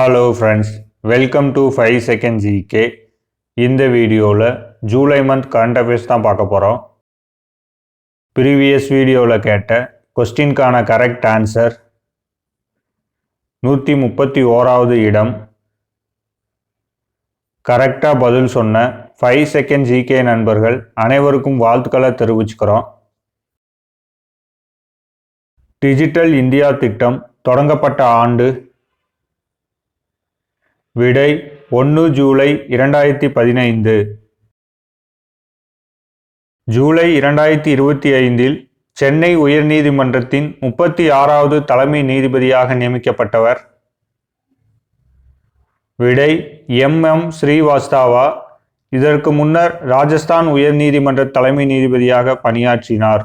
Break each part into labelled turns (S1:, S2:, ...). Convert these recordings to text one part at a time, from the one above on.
S1: Hello friends welcome to five second GK இந்த வீடியோவில் July month current affairs தான் பார்க்க போகிறோம் ப்ரீவியஸ் வீடியோவில் கேட்ட கொஸ்டின்கான கரெக்ட் ஆன்சர் நூற்றி முப்பத்தி ஓராவது இடம். கரெக்டாக பதில் சொன்ன ஃபைவ் செகண்ட் ஜிகே நண்பர்கள் அனைவருக்கும் வாழ்த்துக்களை தெரிவிச்சுக்கிறோம். டிஜிட்டல் இந்தியா திட்டம் தொடங்கப்பட்ட ஆண்டு விடை ஒன்று ஜூலை இரண்டாயிரத்தி பதினைந்து. ஜூலை இரண்டாயிரத்தி இருபத்தி ஐந்தில் சென்னை உயர்நீதிமன்றத்தின் முப்பத்தி ஆறாவது தலைமை நீதிபதியாக நியமிக்கப்பட்டவர். விடை எம் எம் ஸ்ரீவாஸ்தாவா. இதற்கு முன்னர் ராஜஸ்தான் உயர்நீதிமன்ற தலைமை நீதிபதியாக பணியாற்றினார்.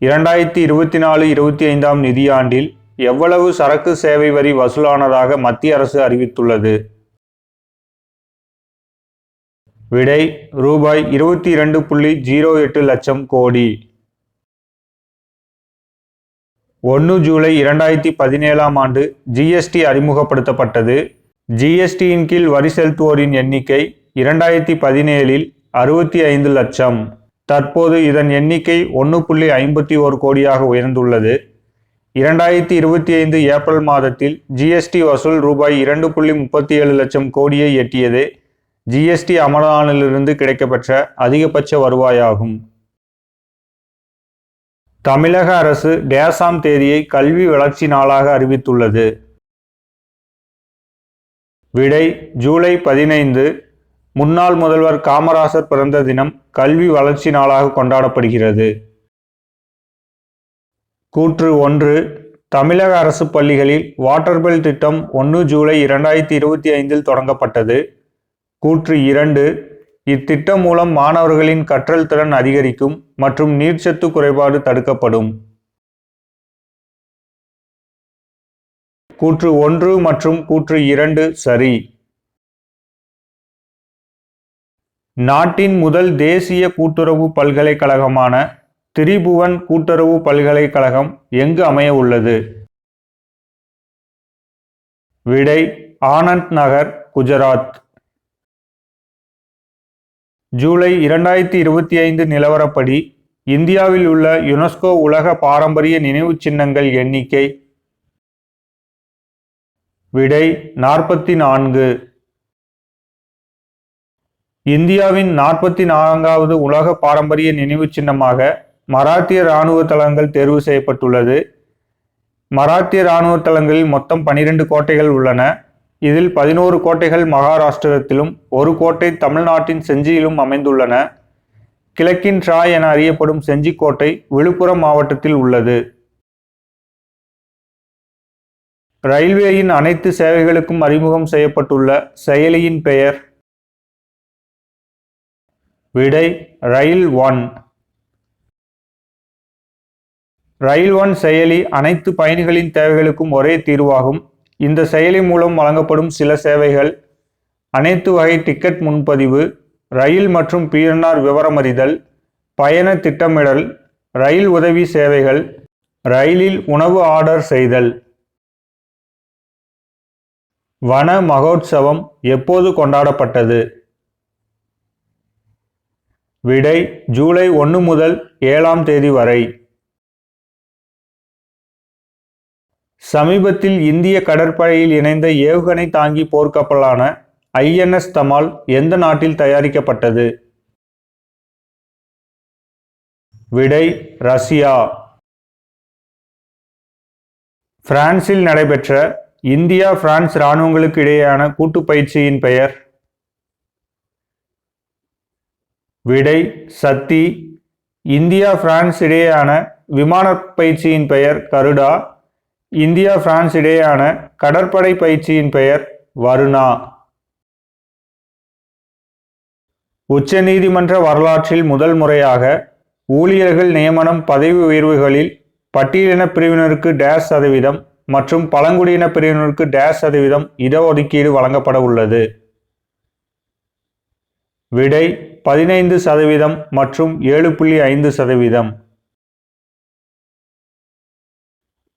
S1: இரண்டாயிரத்தி இருபத்தி நாலு இருபத்தி ஐந்தாம் நிதியாண்டில் எவ்வளவு சரக்கு சேவை வரி வசூலானதாக மத்திய அரசு அறிவித்துள்ளது? விடை ரூபாய் இருபத்தி இரண்டு புள்ளி ஜீரோ எட்டு லட்சம் கோடி. ஒன்று ஜூலை இரண்டாயிரத்தி பதினேழாம் ஆண்டு ஜிஎஸ்டி அறிமுகப்படுத்தப்பட்டது. ஜிஎஸ்டியின் கீழ் வரி செலுத்துவோரின் எண்ணிக்கை இரண்டாயிரத்தி பதினேழில் அறுபத்தி ஐந்து லட்சம். தற்போது இதன் எண்ணிக்கை ஒன்று புள்ளி ஐம்பத்தி ஓர் கோடியாக உயர்ந்துள்ளது. இரண்டாயிரத்தி இருபத்தி ஐந்து ஏப்ரல் மாதத்தில் ஜிஎஸ்டி வசூல் ரூபாய் இரண்டு புள்ளி முப்பத்தி ஏழு லட்சம் கோடியை எட்டியது ஜிஎஸ்டி அமலானிலிருந்து கிடைக்கப்பெற்ற அதிகபட்ச வருவாயாகும். தமிழக அரசு டேசாம் தேதியை கல்வி வளர்ச்சி நாளாக அறிவித்துள்ளது. விடை ஜூலை பதினைந்து முன்னாள் முதல்வர் காமராசர் பிறந்த தினம் கல்வி வளர்ச்சி நாளாக கொண்டாடப்படுகிறது. கூற்று ஒன்று. தமிழக அரசு பள்ளிகளில் வாட்டர் பெல் திட்டம் ஒன்று ஜூலை இரண்டாயிரத்தி இருபத்தி ஐந்தில் தொடங்கப்பட்டது. கூற்று இரண்டு. இத்திட்டம் மூலம் மாணவர்களின் கற்றல் திறன் அதிகரிக்கும் மற்றும் நீர்ச்சத்து குறைபாடு தடுக்கப்படும். கூற்று ஒன்று மற்றும் கூற்று இரண்டு சரி. நாட்டின் முதல் தேசிய கூட்டுறவு பல்கலைக்கழகமான திரிபுவன் கூட்டுறவு பல்கலைக்கழகம் எங்கு அமைய உள்ளது? விடை ஆனந்த் நகர் குஜராத். ஜூலை இரண்டாயிரத்தி இருபத்தி ஐந்து நிலவரப்படி இந்தியாவில் உள்ள யுனெஸ்கோ உலக பாரம்பரிய நினைவு சின்னங்கள் எண்ணிக்கை. விடை நாற்பத்தி நான்கு. இந்தியாவின் நாற்பத்தி நான்காவது உலக பாரம்பரிய நினைவு சின்னமாக மராத்திய இராணுவ தளங்கள் தேர்வு செய்யப்பட்டுள்ளது. மராத்திய இராணுவ தளங்களில் மொத்தம் பனிரெண்டு கோட்டைகள் உள்ளன. இதில் பதினோரு கோட்டைகள் மகாராஷ்டிரத்திலும் ஒரு கோட்டை தமிழ்நாட்டின் செஞ்சியிலும் அமைந்துள்ளன. கிழக்கின் ட்ராய் என அறியப்படும் செஞ்சிக்கோட்டை விழுப்புரம் மாவட்டத்தில் உள்ளது. ரயில்வேயின் அனைத்து சேவைகளுக்கும் அறிமுகம் செய்யப்பட்டுள்ள செயலியின் பெயர் விடை ரயில் ஒன். ரயில் ஒன் செயலி அனைத்து பயணிகளின் தேவைகளுக்கும் ஒரே தீர்வாகும். இந்த செயலி மூலம் வழங்கப்படும் சில சேவைகள். அனைத்து வகை டிக்கெட் முன்பதிவு ரயில் மற்றும் பிஎன்ஆர் விவரமறிதல் பயண திட்டமிடல் ரயில் உதவி சேவைகள் ரயிலில் உணவு ஆர்டர் செய்தல். வன மகோத்சவம் எப்போது கொண்டாடப்பட்டது? விடை ஜூலை ஒன்று முதல் ஏழாம் தேதி வரை. சமீபத்தில் இந்திய கடற்படையில் இணைந்த ஏவுகணை தாங்கி போர்க்கப்பலான ஐஎன்எஸ் தமால் எந்த நாட்டில் தயாரிக்கப்பட்டது? விடை ரஷ்யா. பிரான்சில் நடைபெற்ற இந்தியா பிரான்ஸ் இராணுவங்களுக்கு இடையேயான கூட்டு பயிற்சியின் பெயர். விடை சத்தி. இந்தியா பிரான்ஸ் இடையேயான விமான பயிற்சியின் பெயர் கருடா. இந்தியா பிரான்ஸ் இடையேயான கடற்படை பயிற்சியின் பெயர் வருணா. உச்ச நீதிமன்ற வரலாற்றில் முதல் முறையாக ஊழியர்கள் நியமனம் பதவி உயர்வுகளில் பட்டியலின பிரிவினருக்கு டேஸ் சதவீதம் மற்றும் பழங்குடியின பிரிவினருக்கு டேஸ் சதவீதம் இடஒதுக்கீடு வழங்கப்பட உள்ளது. விடை பதினைந்து சதவீதம் மற்றும் ஏழு புள்ளி ஐந்து சதவீதம்.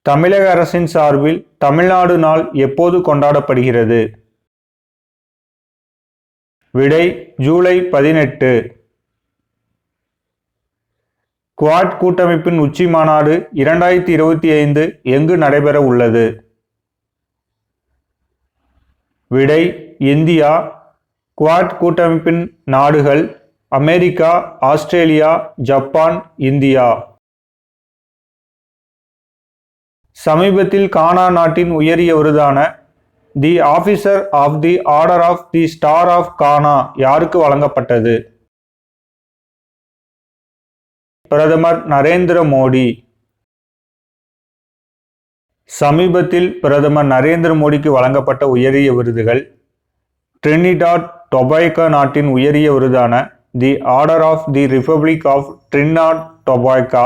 S1: தமிழக அரசின் சார்பில் தமிழ்நாடு நாள் எப்போது கொண்டாடப்படுகிறது? விடை ஜூலை பதினெட்டு. குவாட் கூட்டமைப்பின் உச்சி மாநாடு இரண்டாயிரத்தி இருபத்தி ஐந்து எங்கு நடைபெற உள்ளது? விடை இந்தியா. குவாட் கூட்டமைப்பின் நாடுகள் அமெரிக்கா ஆஸ்திரேலியா ஜப்பான் இந்தியா. சமீபத்தில் கானா நாட்டின் உயரிய விருதான the officer of the order of the star of Ghana யாருக்கு வழங்கப்பட்டது? பிரதமர் நரேந்திர மோடி. சமீபத்தில் பிரதமர் நரேந்திர மோடிக்கு வழங்கப்பட்ட உயரிய விருதுகள் ட்ரினிடாட் டொபாய்கா நாட்டின் உயரிய விருதான the order of the republic of Trinidad Tobago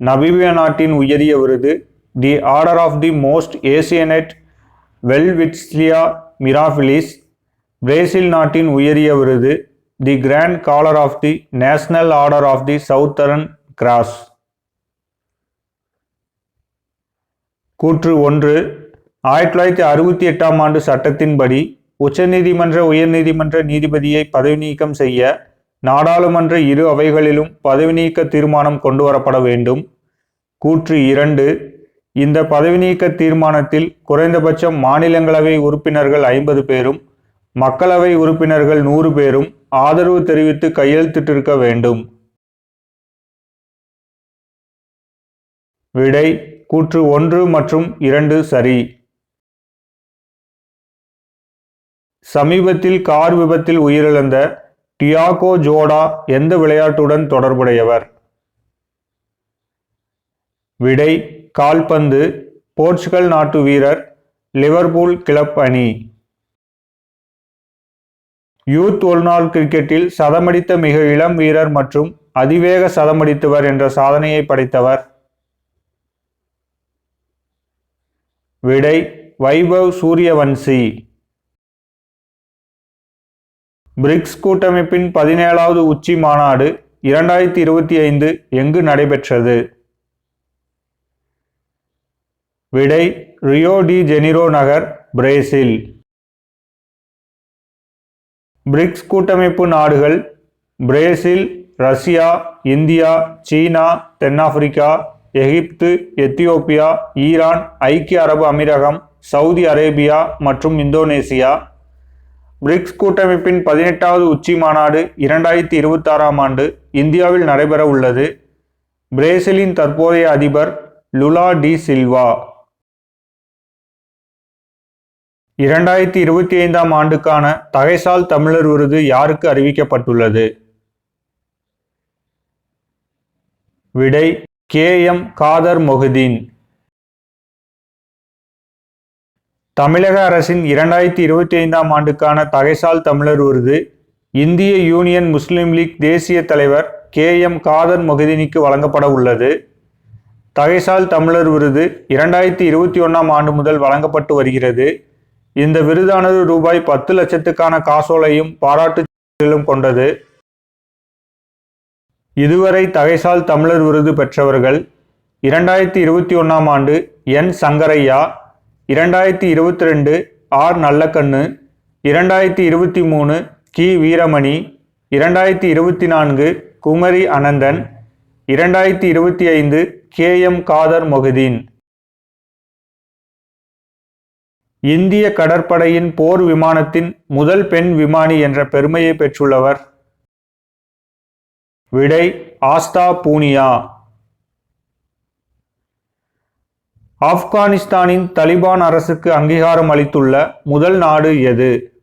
S1: Namibia நாட்டின் உயரிய விருது the order of the most ancient Welwitschia Mirabilis Brazil நாட்டின் உயரிய விருது the grand collar of the national order of the southern cross கூற்று ஒன்று ஆயிரத்தி தொள்ளாயிரத்தி அறுபத்தி எட்டாம் ஆண்டு சட்டத்தின்படி உச்சநீதிமன்ற உயர்நீதிமன்ற நீதிபதியை பதவி நீக்கம் செய்ய நாடாளுமன்ற இரு அவைகளிலும் பதவி நீக்க தீர்மானம் கொண்டுவரப்பட வேண்டும். கூற்று இரண்டு இந்த பதவி நீக்க தீர்மானத்தில் குறைந்தபட்சம் மாநிலங்களவை உறுப்பினர்கள் ஐம்பது பேரும் மக்களவை உறுப்பினர்கள் நூறு பேரும் ஆதரவு தெரிவித்து கையெழுத்திட்டிருக்க வேண்டும். விடை கூற்று ஒன்று மற்றும் இரண்டு சரி. சமீபத்தில் கார் விபத்தில் உயிரிழந்த டியாகோ ஜோடா எந்த விளையாட்டுடன் தொடர்புடையவர்? விடை கால்பந்து போர்ச்சுகல் நாட்டு வீரர் லிவர்பூல் கிளப் அணி. யூத் ஒருநாள் கிரிக்கெட்டில் சதமடித்த மிக இளம் வீரர் மற்றும் அதிவேக சதமடித்தவர் என்ற சாதனையை படைத்தவர். விடை வைபவ் சூரியவன்சி. பிரிக்ஸ் கூட்டமைப்பின் பதினேழாவது உச்சி மாநாடு இரண்டாயிரத்தி இருபத்தி ஐந்து எங்கு நடைபெற்றது? விடை ரியோ டி ஜெனிரோ நகர் பிரேசில். பிரிக்ஸ் கூட்டமைப்பு நாடுகள் பிரேசில் ரஷ்யா இந்தியா சீனா தென்னாப்பிரிக்கா எகிப்து எத்தியோப்பியா ஈரான் ஐக்கிய அரபு அமீரகம் சவுதி அரேபியா மற்றும் இந்தோனேசியா. பிரிக்ஸ் கூட்டமைப்பின் பதினெட்டாவது உச்சி மாநாடு இரண்டாயிரத்தி இருபத்தாறாம் ஆண்டு இந்தியாவில் நடைபெற உள்ளது பிரேசிலின் தற்போதைய அதிபர் லுலா டி சில்வா. இரண்டாயிரத்தி இருபத்தி ஐந்தாம் ஆண்டுக்கான தகைசால் தமிழர் விருது யாருக்கு அறிவிக்கப்பட்டுள்ளது? விடை கே. எம். காதர் மொஹுதீன். தமிழக அரசின் இரண்டாயிரத்தி இருபத்தி ஐந்தாம் ஆண்டுக்கான தகைசால் தமிழர் விருது இந்திய யூனியன் முஸ்லீம் லீக் தேசிய தலைவர் கே. எம். காதர் மொஹிதீனுக்கு வழங்கப்பட உள்ளது. தகைசால் தமிழர் விருது இரண்டாயிரத்தி இருபத்தி ஒன்றாம் ஆண்டு முதல் வழங்கப்பட்டு வருகிறது. இந்த விருதானது ரூபாய் பத்து லட்சத்துக்கான காசோலையும் பாராட்டுச் கொண்டது. இதுவரை தகைசால் தமிழர் விருது பெற்றவர்கள் இரண்டாயிரத்தி இருபத்தி ஒன்றாம் ஆண்டு என் சங்கரையா இரண்டாயிரத்தி இருபத்தி ரெண்டு ஆர் நல்லக்கண்ணு இரண்டாயிரத்தி இருபத்தி மூணு கி வீரமணி இரண்டாயிரத்தி இருபத்தி நான்கு குமரி அனந்தன் இரண்டாயிரத்தி இருபத்தி ஐந்து கே எம் காதர் மொஹுதீன். இந்திய கடற்படையின் போர் விமானத்தின் முதல் பெண் விமானி என்ற பெருமையை பெற்றுள்ளவர். விடை ஆஸ்தா பூனியா. ஆப்கானிஸ்தானின் தலிபான் அரசுக்கு அங்கீகாரம் அளித்துள்ள முதல் நாடு எது?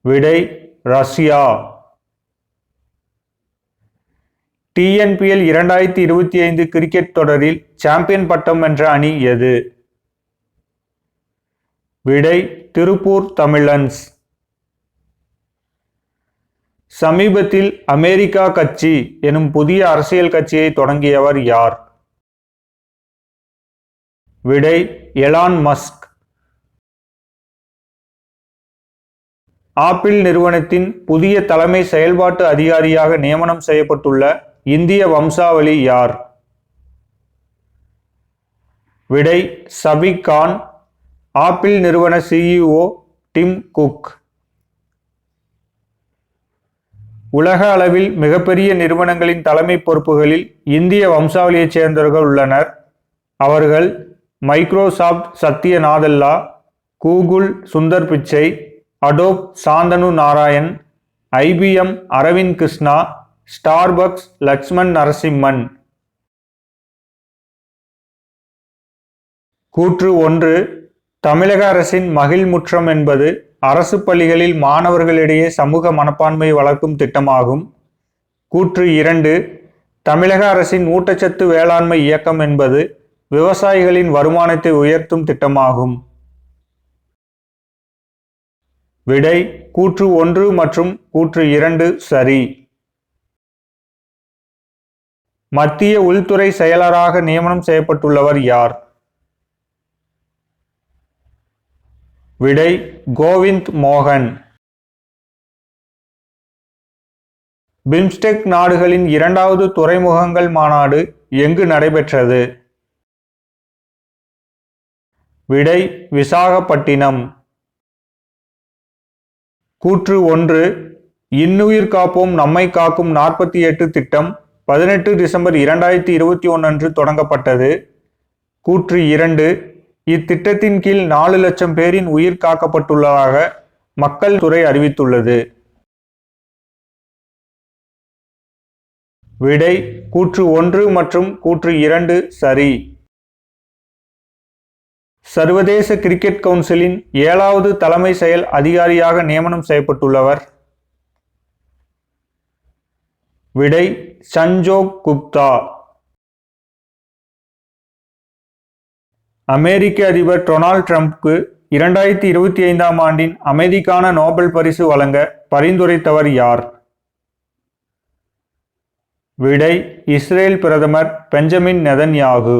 S1: விடை ரஷ்யா. டிஎன்பிஎல் இரண்டாயிரத்தி இருபத்தி ஐந்து கிரிக்கெட் தொடரில் சாம்பியன் பட்டம் வென்ற அணி எது? விடை திருப்பூர் தமிழன்ஸ். சமீபத்தில் அமெரிக்கா கட்சி எனும் புதிய அரசியல் கட்சியை தொடங்கியவர் யார்? விடை எலான் மஸ்க். ஆப்பிள் நிறுவனத்தின் புதிய தலைமை செயல்பாட்டு அதிகாரியாக நியமனம் செய்யப்பட்டுள்ள இந்திய வம்சாவளி யார்? விடை சபிக் கான் ஆப்பிள் நிறுவன சிஇஓ டிம் குக். உலக அளவில் மிகப்பெரிய நிறுவனங்களின் தலைமை பொறுப்புகளில் இந்திய வம்சாவளியைச் சேர்ந்தவர்கள் உள்ளனர். அவர்கள் Microsoft Satya Nadella Google Sundar Pichai Adobe Shantanu Narayen IBM Arvind Krishna Starbucks Laxman Narasimhan. கூற்று ஒன்று தமிழக அரசின் மகிழ்முற்றம் என்பது அரசு பள்ளிகளில் மாணவர்களிடையே சமூக மனப்பான்மை வளர்க்கும் திட்டமாகும். கூற்று இரண்டு தமிழக அரசின் ஊட்டச்சத்து வேளாண்மை இயக்கம் என்பது விவசாயிகளின் வருமானத்தை உயர்த்தும் திட்டமாகும். விடை கூற்று ஒன்று மற்றும் கூற்று இரண்டு சரி. மத்திய உள்துறை செயலராக நியமனம் செய்யப்பட்டுள்ளவர் யார்? விடை கோவிந்த் மோகன். பிம்ஸ்டெக் நாடுகளின் இரண்டாவது துறைமுகங்கள் மாநாடு எங்கு நடைபெற்றது? விடை விசாகப்பட்டினம். கூற்று ஒன்று இன்னுயிர் காப்போம் நம்மை காக்கும் நாற்பத்தி எட்டு திட்டம் பதினெட்டு டிசம்பர் இரண்டாயிரத்தி இருபத்தி ஒன்று அன்று தொடங்கப்பட்டது. கூற்று இரண்டு இத்திட்டத்தின் கீழ் நாலு லட்சம் பேரின் உயிர் காக்கப்பட்டுள்ளதாக மக்கள் துறை அறிவித்துள்ளது. விடை கூற்று ஒன்று மற்றும் கூற்று இரண்டு சரி. சர்வதேச கிரிக்கெட் கவுன்சிலின் ஏழாவது தலைமை செயல் அதிகாரியாக நியமனம் செய்யப்பட்டுள்ளவர். விடை சஞ்சோக் குப்தா. அமெரிக்க அதிபர் டொனால்ட் ட்ரம்ப்க்கு இரண்டாயிரத்தி இருபத்தி ஐந்தாம் ஆண்டின் அமைதிக்கான நோபல் பரிசு வழங்க பரிந்துரைத்தவர் யார்? விடை இஸ்ரேல் பிரதமர் பெஞ்சமின் நெதன்யாகு.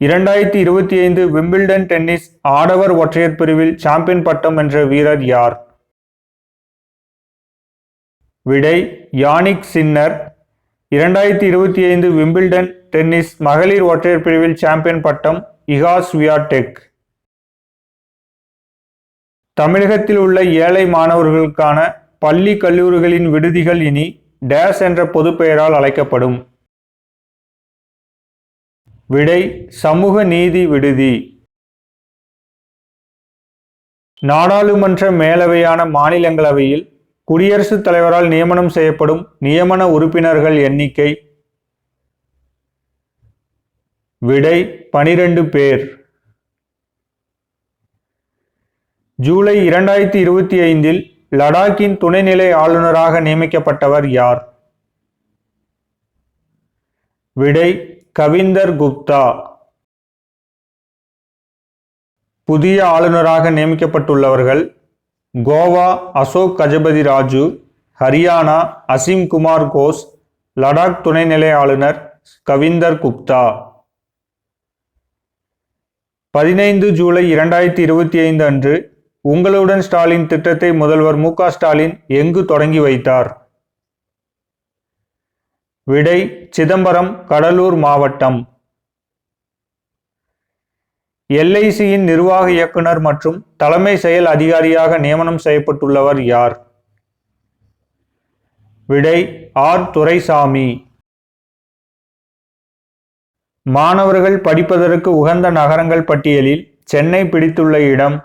S1: இரண்டாயிரத்தி இருபத்தி ஐந்து விம்பிள்டன் டென்னிஸ் ஆடவர் ஒற்றையர் பிரிவில் சாம்பியன் பட்டம் வென்ற வீரர் யார்? விடை யானிக் சின்னர். இரண்டாயிரத்தி இருபத்தி ஐந்து விம்பிள்டன் டென்னிஸ் மகளிர் ஒற்றையர் பிரிவில் சாம்பியன் பட்டம் இகா டெக் தமிழகத்தில் உள்ள ஏழை மாணவர்களுக்கான பள்ளி கல்லூரிகளின் விடுதிகள் இனி டேஸ் என்ற பொது பெயரால் அழைக்கப்படும். விடை சமூக நீதி விடுதி. நாடாளுமன்ற மேலவையான மாநிலங்களவையில் குடியரசுத் தலைவரால் நியமனம் செய்யப்படும் நியமன உறுப்பினர்கள் எண்ணிக்கை விடை பனிரெண்டு பேர். ஜூலை இரண்டாயிரத்தி இருபத்தி ஐந்தில் லடாக்கின் துணைநிலை ஆளுநராக நியமிக்கப்பட்டவர் யார்? விடை கவிந்தர் குப்தா. புதிய ஆளுநராக நியமிக்கப்பட்டுள்ளவர்கள் கோவா அசோக் கஜபதி ராஜு ஹரியானா அசீம் குமார் கோஸ் லடாக் துணைநிலை ஆளுநர் கவிந்தர் குப்தா. பதினைந்து ஜூலை இரண்டாயிரத்தி இருபத்தி ஐந்து அன்று உங்களுடன் ஸ்டாலின் திட்டத்தை முதல்வர் மு ஸ்டாலின் எங்கு தொடங்கி வைத்தார்? விடை சிதம்பரம் கடலூர் மாவட்டம். எல்ஐசியின் நிர்வாக இயக்குனர் மற்றும் தலைமை செயல் அதிகாரியாக நியமனம் செய்யப்பட்டுள்ளவர் யார்? விடை ஆர். துரைசாமி. மாணவர்கள் படிப்பதற்கு உகந்த நகரங்கள் பட்டியலில் சென்னை பிடித்துள்ள இடம்.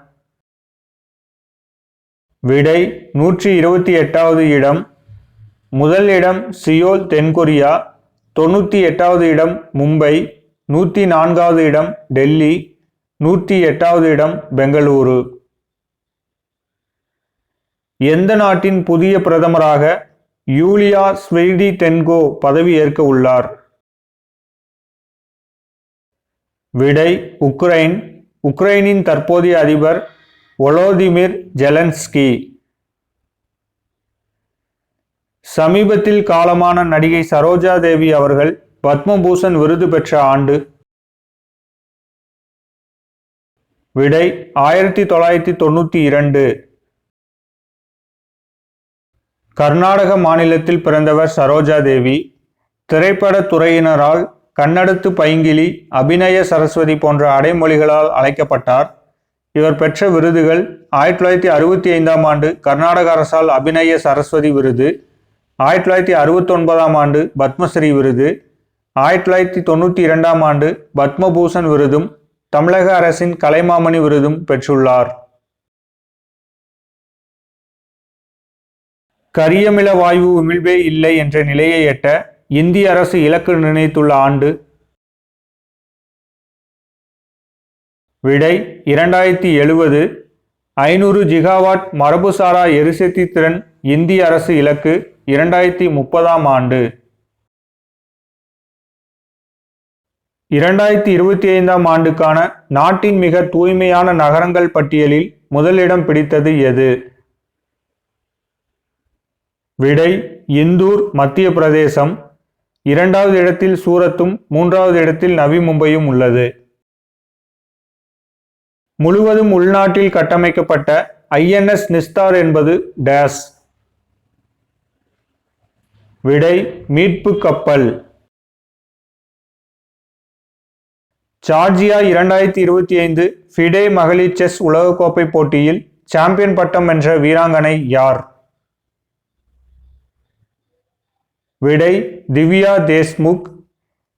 S1: விடை நூற்றி இருபத்தி எட்டாவது இடம். முதல் இடம் சியோல் தென்கொரியா. தொண்ணூற்றி எட்டாவது இடம் மும்பை. நூற்றி நான்காவது இடம் டெல்லி. நூற்றி எட்டாவது இடம் பெங்களூரு. எந்த நாட்டின் புதிய பிரதமராக யூலியா ஸ்வெய்டி டென்கோ பதவி ஏற்க உள்ளார்? விடை உக்ரைன். உக்ரைனின் தற்போதைய அதிபர் ஒலோதிமிர் ஜெலன்ஸ்கி. சமீபத்தில் காலமான நடிகை சரோஜா தேவி அவர்கள் பத்மபூஷன் விருது பெற்ற ஆண்டு. விடை ஆயிரத்தி தொள்ளாயிரத்தி தொண்ணூற்றி இரண்டு. கர்நாடக மாநிலத்தில் பிறந்தவர் சரோஜா தேவி. திரைப்படத் துறையினரால் கண்ணடுத்து பைங்கிலி அபிநய சரஸ்வதி போன்ற அடைமொழிகளால் அழைக்கப்பட்டார். இவர் பெற்ற விருதுகள் ஆயிரத்தி தொள்ளாயிரத்தி அறுபத்தி ஐந்தாம் ஆண்டு கர்நாடக அரசால் அபிநய சரஸ்வதி விருது ஆயிரத்தி தொள்ளாயிரத்தி அறுபத்தொன்பதாம் ஆண்டு பத்மஸ்ரீ விருது ஆயிரத்தி தொள்ளாயிரத்தி தொண்ணூற்றி இரண்டாம் ஆண்டு பத்மபூஷன் விருதும் தமிழக அரசின் கலைமாமணி விருதும் பெற்றுள்ளார். கரியமில வாயு உமிழ்வே இல்லை என்ற நிலையை எட்ட இந்திய அரசு இலக்கு நிர்ணயித்துள்ள ஆண்டு விடை இரண்டாயிரத்தி எழுபது ஐநூறு ஜிகாவாட் மரபுசாரா எரிசக்தி திறன் இந்திய அரசு இலக்கு இரண்டாயிரத்தி முப்பதாம் ஆண்டு. இரண்டாயிரத்தி இருபத்தி ஐந்தாம் ஆண்டுக்கான நாட்டின் மிக தூய்மையான நகரங்கள் பட்டியலில் முதலிடம் பிடித்தது எது? விடை இந்தூர் மத்திய பிரதேசம் இரண்டாவது இடத்தில் சூரத்தும் மூன்றாவது இடத்தில் நவி மும்பையும் உள்ளது. முழுவதும் உள்நாட்டில் கட்டமைக்கப்பட்ட ஐஎன்எஸ் நிஸ்தார் என்பது டேஸ். விடை மீட்பு கப்பல். ஜார்ஜியா இரண்டாயிரத்தி இருபத்தி ஐந்து ஃபிடே மகளிர் செஸ் உலகக்கோப்பை போட்டியில் சாம்பியன் பட்டம் வென்ற வீராங்கனை யார்? விடை திவ்யா தேஷ்முக்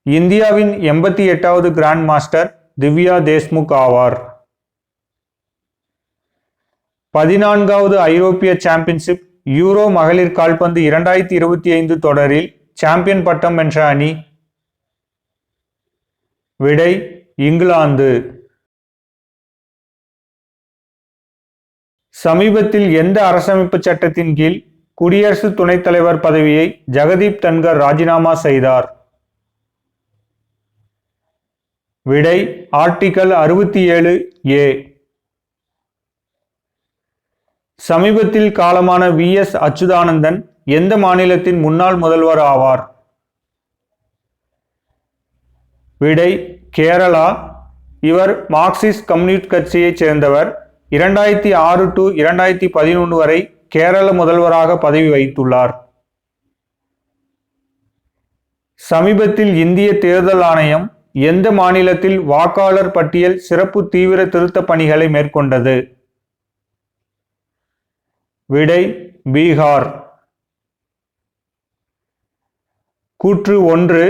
S1: இந்தியாவின் எண்பத்தி எட்டாவது கிராண்ட் மாஸ்டர் திவ்யா தேஷ்முக் ஆவார். பதினான்காவது ஐரோப்பிய சாம்பியன்ஷிப் யூரோ மகளிர் கால்பந்து இரண்டாயிரத்தி இருபத்தி ஐந்து தொடரில் சாம்பியன் பட்டம் வென்ற அணி. விடை இங்கிலாந்து. சமீபத்தில் எந்த அரசமைப்பு சட்டத்தின் கீழ் குடியரசு துணைத் தலைவர் பதவியை ஜெகதீப் தன்கர் ராஜினாமா செய்தார். விடை ஆர்டிகல் அறுபத்தி ஏழு ஏ. சமீபத்தில் காலமான வி. எஸ். அச்சுதானந்தன் எந்த மாநிலத்தின் முன்னாள் முதல்வர் ஆவார்? விடை கேரளா. இவர் மார்க்சிஸ்ட் கம்யூனிஸ்ட் கட்சியைச் சேர்ந்தவர். இரண்டாயிரத்தி ஆறு டு இரண்டாயிரத்தி பதினொன்று வரை கேரள முதல்வராக பதவி வகித்துள்ளார். சமீபத்தில் இந்திய தேர்தல் ஆணையம் எந்த மாநிலத்தில் வாக்காளர் பட்டியல் சிறப்பு தீவிர திருத்த பணிகளை மேற்கொண்டது? விடை பீகார். கூற்று ஒன்று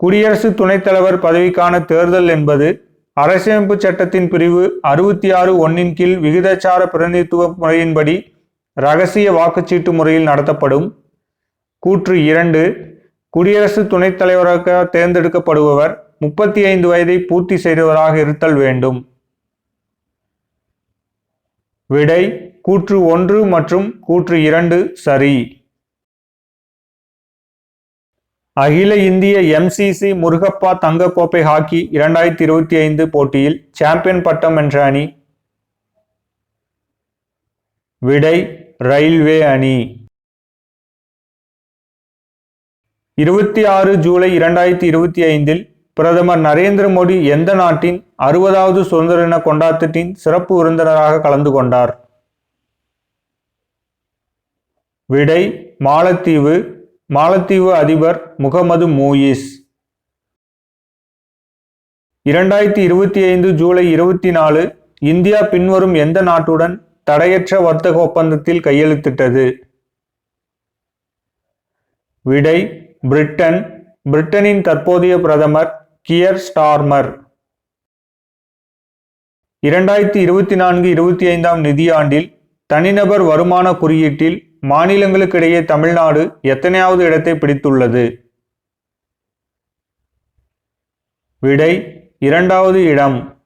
S1: குடியரசு துணைத் தலைவர் பதவிக்கான தேர்தல் என்பது அரசியமைப்பு சட்டத்தின் பிரிவு அறுபத்தி ஆறு ஒன்னின் கீழ் விகிதாச்சார பிரதிநிதித்துவ முறையின்படி ரகசிய வாக்குச்சீட்டு முறையில் நடத்தப்படும். கூற்று இரண்டு குடியரசு துணைத் தலைவராக தேர்ந்தெடுக்கப்படுபவர் முப்பத்தி ஐந்து வயதை பூர்த்தி செய்தவராக இருத்தல் வேண்டும். விடை கூற்று ஒன்று மற்றும் கூற்று இரண்டு சரி. அகில இந்திய எம்சிசி முருகப்பா தங்கக்கோப்பை ஹாக்கி இரண்டாயிரத்தி இருபத்தி ஐந்து போட்டியில் சாம்பியன் பட்டம் வென்ற அணி. விடை ரயில்வே அணி. இருபத்தி ஆறு ஜூலை இரண்டாயிரத்தி இருபத்தி ஐந்தில் பிரதமர் நரேந்திர மோடி எந்த நாட்டின் அறுபதாவது சுதந்திர தின கொண்டாட்டத்தின் சிறப்பு விருந்தினராக கலந்து கொண்டார்? விடை மாலத்தீவு. மாலத்தீவு அதிபர் முகமது மூயிஸ். இரண்டாயிரத்தி இருபத்தி ஐந்து ஜூலை இருபத்தி நாலு இந்தியா பின்வரும் எந்த நாட்டுடன் தடையற்ற வர்த்தக ஒப்பந்தத்தில் கையெழுத்திட்டது. விடை பிரிட்டன். பிரிட்டனின் தற்போதைய பிரதமர் கியர் ஸ்டார்மர். இரண்டாயிரத்தி இருபத்தி நான்கு இருபத்தி ஐந்தாம் நிதியாண்டில் தனிநபர் வருமான குறியீட்டில் மாநிலங்களுக்கிடையே தமிழ்நாடு எத்தனையாவது இடத்தை பிடித்துள்ளது? விடை இரண்டாவது இடம்.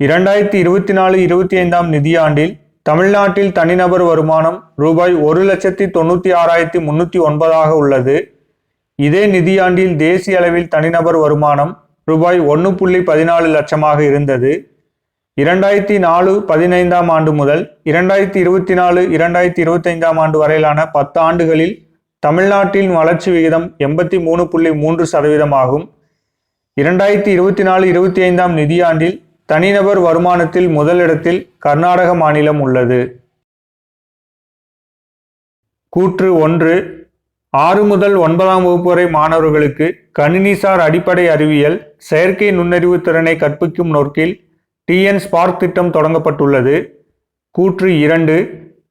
S1: இரண்டாயிரத்தி இருபத்தி நாலு இருபத்தி ஐந்தாம் நிதியாண்டில் தமிழ்நாட்டில் தனிநபர் வருமானம் ரூபாய் ஒரு லட்சத்தி தொண்ணூற்றி ஆறாயிரத்தி முன்னூற்றி ஒன்பதாக உள்ளது. இதே நிதியாண்டில் தேசிய அளவில் தனிநபர் வருமானம் ரூபாய் ஒன்று புள்ளி பதினாலு லட்சமாக இருந்தது. இரண்டாயிரத்தி நாலு பதினைந்தாம் ஆண்டு முதல் இரண்டாயிரத்தி இருபத்தி நாலு இரண்டாயிரத்தி இருபத்தைந்தாம் ஆண்டு வரையிலான பத்து ஆண்டுகளில் தமிழ்நாட்டின் வளர்ச்சி விகிதம் எண்பத்தி மூணு புள்ளி மூன்று சதவீதமாகும். இரண்டாயிரத்தி இருபத்தி நாலு இருபத்தி ஐந்தாம் நிதியாண்டில் தனிநபர் வருமானத்தில் முதலிடத்தில் கர்நாடக மாநிலம் உள்ளது. கூற்று ஒன்று. ஆறு முதல் ஒன்பதாம் வகுப்பு வரை மாணவர்களுக்கு கணினிசார் அடிப்படை அறிவியல் செயற்கை நுண்ணறிவு திறனை கற்பிக்கும் நோக்கில் டிஎன் ஸ்பார்க் திட்டம் தொடங்கப்பட்டுள்ளது. கூற்று இரண்டு.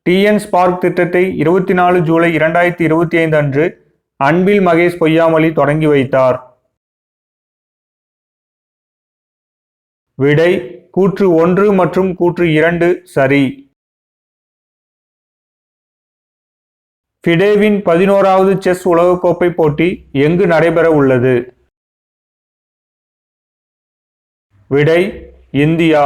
S1: டிஎன் ஸ்பார்க் திட்டத்தை இருபத்தி நாலு ஜூலை இரண்டாயிரத்தி இருபத்தி ஐந்து அன்று அன்பில் மகேஷ் பொய்யாமொழி தொடங்கி வைத்தார். விடை கூற்று ஒன்று மற்றும் கூற்று இரண்டு சரி. ஃபிடேவின் பதினோராவது செஸ் உலகக்கோப்பை போட்டி எங்கு நடைபெற உள்ளது? விடை இந்தியா.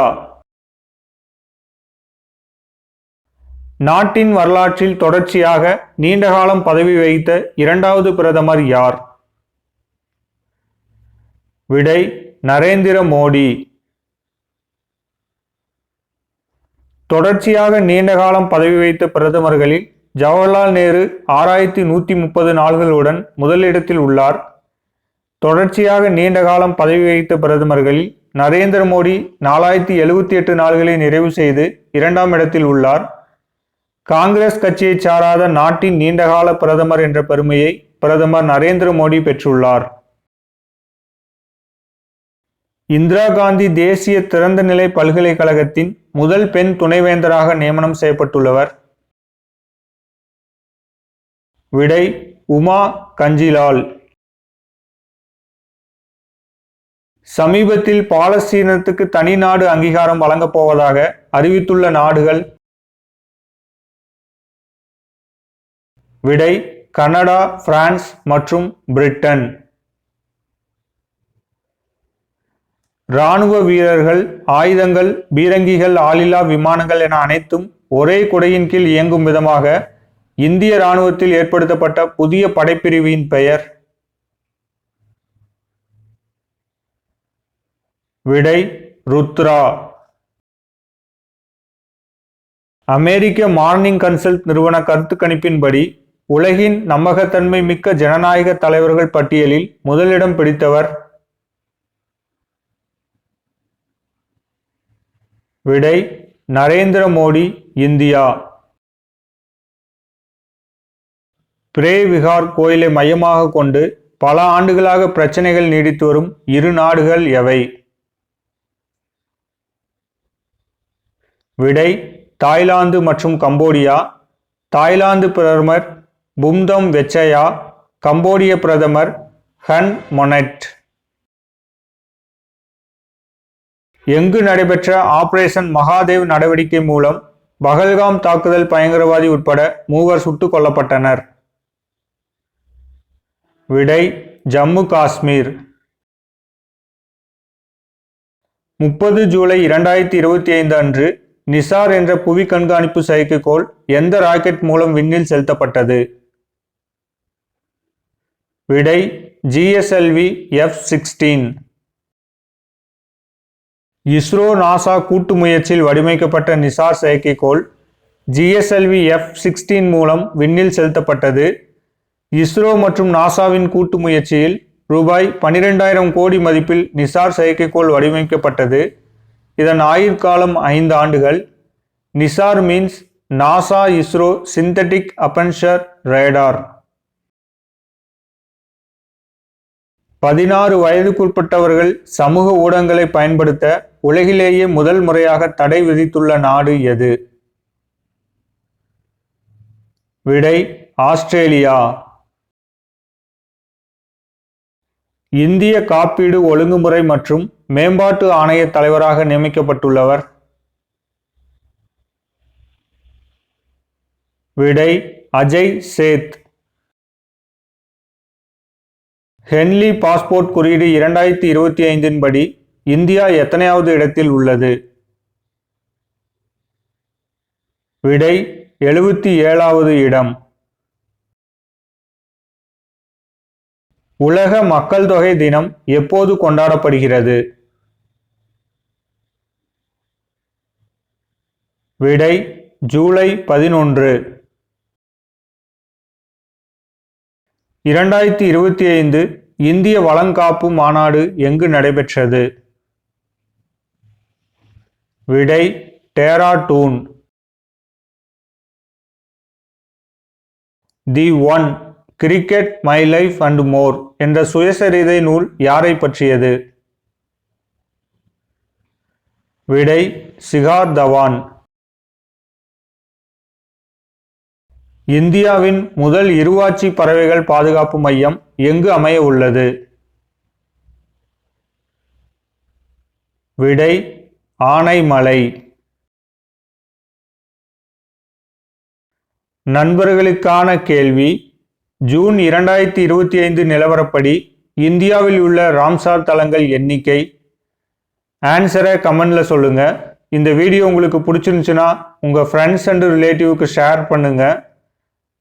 S1: நாட்டின் வரலாற்றில் தொடர்ச்சியாக நீண்டகாலம் பதவி வகித்த இரண்டாவது பிரதமர் யார்? விடை நரேந்திர மோடி. தொடர்ச்சியாக நீண்ட காலம் பதவி வைத்த பிரதமர்களில் ஜவஹர்லால் நேரு ஆறாயிரத்தி நூற்றி முப்பது நாள்களுடன் முதலிடத்தில் உள்ளார். தொடர்ச்சியாக நீண்ட காலம் பதவி வகித்த பிரதமர்களில் நரேந்திர மோடி நாலாயிரத்தி எழுபத்தி எட்டு நாள்களை நிறைவு செய்து இரண்டாம் இடத்தில் உள்ளார். காங்கிரஸ் கட்சியை சாராத நாட்டின் நீண்டகால பிரதமர் என்ற பெருமையை பிரதமர் நரேந்திர மோடி பெற்றுள்ளார். இந்திரா காந்தி தேசிய திறந்தநிலை பல்கலைக்கழகத்தின் முதல் பெண் துணைவேந்தராக நியமனம் செய்யப்பட்டுள்ளவர். விடை உமா கஞ்சிலால். சமீபத்தில் பாலஸ்தீனத்துக்கு தனி நாடு அங்கீகாரம் வழங்கப் போவதாக அறிவித்துள்ள நாடுகள். விடை கனடா பிரான்ஸ் மற்றும் பிரிட்டன். இராணுவ வீரர்கள் ஆயுதங்கள் பீரங்கிகள் ஆளில்லா விமானங்கள் என அனைத்தும் ஒரே குடையின் கீழ் இயங்கும் விதமாக இந்திய இராணுவத்தில் ஏற்படுத்தப்பட்ட புதிய படைப்பிரிவின் பெயர். விடை ருத்ரா. அமெரிக்க மார்னிங் கன்சல்ட் நிறுவன கருத்து கணிப்பின்படி உலகின் நம்பகத்தன்மை மிக்க ஜனநாயக தலைவர்கள் பட்டியலில் முதலிடம் பிடித்தவர் விடை Narendra Modi India. Preah Vihear கோயிலை மையமாக கொண்டு பல ஆண்டுகளாக பிரச்சனைகள் நீடித்து வரும் இரு நாடுகள் எவை? விடை தாய்லாந்து மற்றும் கம்போடியா. தாய்லாந்து பிரதமர் பும்தம் வெச்சயா கம்போடிய பிரதமர் ஹன் மொனெட். எங்கு நடைபெற்ற ஆபரேஷன் மகாதேவ் நடவடிக்கை மூலம் பகல்காம் தாக்குதல் பயங்கரவாதி உட்பட மூவர் சுட்டுக் கொல்லப்பட்டனர். விடை ஜம்மு காஷ்மீர். முப்பது ஜூலை இரண்டாயிரத்தி இருபத்தி ஐந்து அன்று நிசார் என்ற புவி கண்காணிப்பு செயற்கைக்கோள் எந்த ராக்கெட் மூலம் விண்ணில் செலுத்தப்பட்டது? விடை GSLV F sixteen. ISRO NASA கூட்டு முயற்சியில் வடிவமைக்கப்பட்ட நிசார் செயற்கைக்கோள் ஜிஎஸ்எல்வி எஃப் சிக்ஸ்டீன் மூலம் விண்ணில் செலுத்தப்பட்டது. இஸ்ரோ மற்றும் நாசாவின் கூட்டு முயற்சியில் ரூபாய் பனிரெண்டாயிரம் கோடி மதிப்பில் நிசார் செயற்கைக்கோள் வடிவமைக்கப்பட்டது. இதன் ஆயுட்காலம் ஐந்து ஆண்டுகள். NISAR means NASA ISRO synthetic aperture radar. பதினாறு வயதுக்குட்பட்டவர்கள் சமூக ஊடகங்களை பயன்படுத்த உலகிலேயே முதல் முறையாக தடை விதித்துள்ள நாடு எது? விடை ஆஸ்திரேலியா. இந்திய காப்பீடு ஒழுங்குமுறை மற்றும் மேம்பாட்டு ஆணைய தலைவராக நியமிக்கப்பட்டுள்ளவர். விடை அஜய் சேத். ஹென்லி பாஸ்போர்ட் குறியீடு இரண்டாயிரத்தி இருபத்தி ஐந்தின் படி இந்தியா எத்தனையாவது இடத்தில் உள்ளது? விடை எழுபத்தி ஏழாவது இடம். உலக மக்கள் தொகை தினம் எப்போது கொண்டாடப்படுகிறது? விடை ஜூலை பதினொன்று. இரண்டாயிரத்தி இருபத்தி ஐந்து இந்திய வளங்காப்பு மாநாடு எங்கு நடைபெற்றது? விடை Dehradun. The one cricket my life and more என்ற சுயசரிதை நூல் யாரை பற்றியது? விடை சிகார் தவான். இந்தியாவின் முதல் இருவாச்சி பறவைகள் பாதுகாப்பு மையம் எங்கு அமைய உள்ளது? விடை ஆனைமலை. நண்பர்களுக்கான கேள்வி ஜூன் இரண்டாயிரத்தி இருபத்தி ஐந்து நிலவரப்படி இந்தியாவில் உள்ள ராம்சார் தலங்கள் எண்ணிக்கை. ஆன்சரை கமெண்டில் சொல்லுங்கள் இந்த வீடியோ உங்களுக்கு பிடிச்சிருந்துச்சுன்னா உங்கள் ஃப்ரெண்ட்ஸ் அண்ட் ரிலேட்டிவ்க்கு ஷேர் பண்ணுங்கள்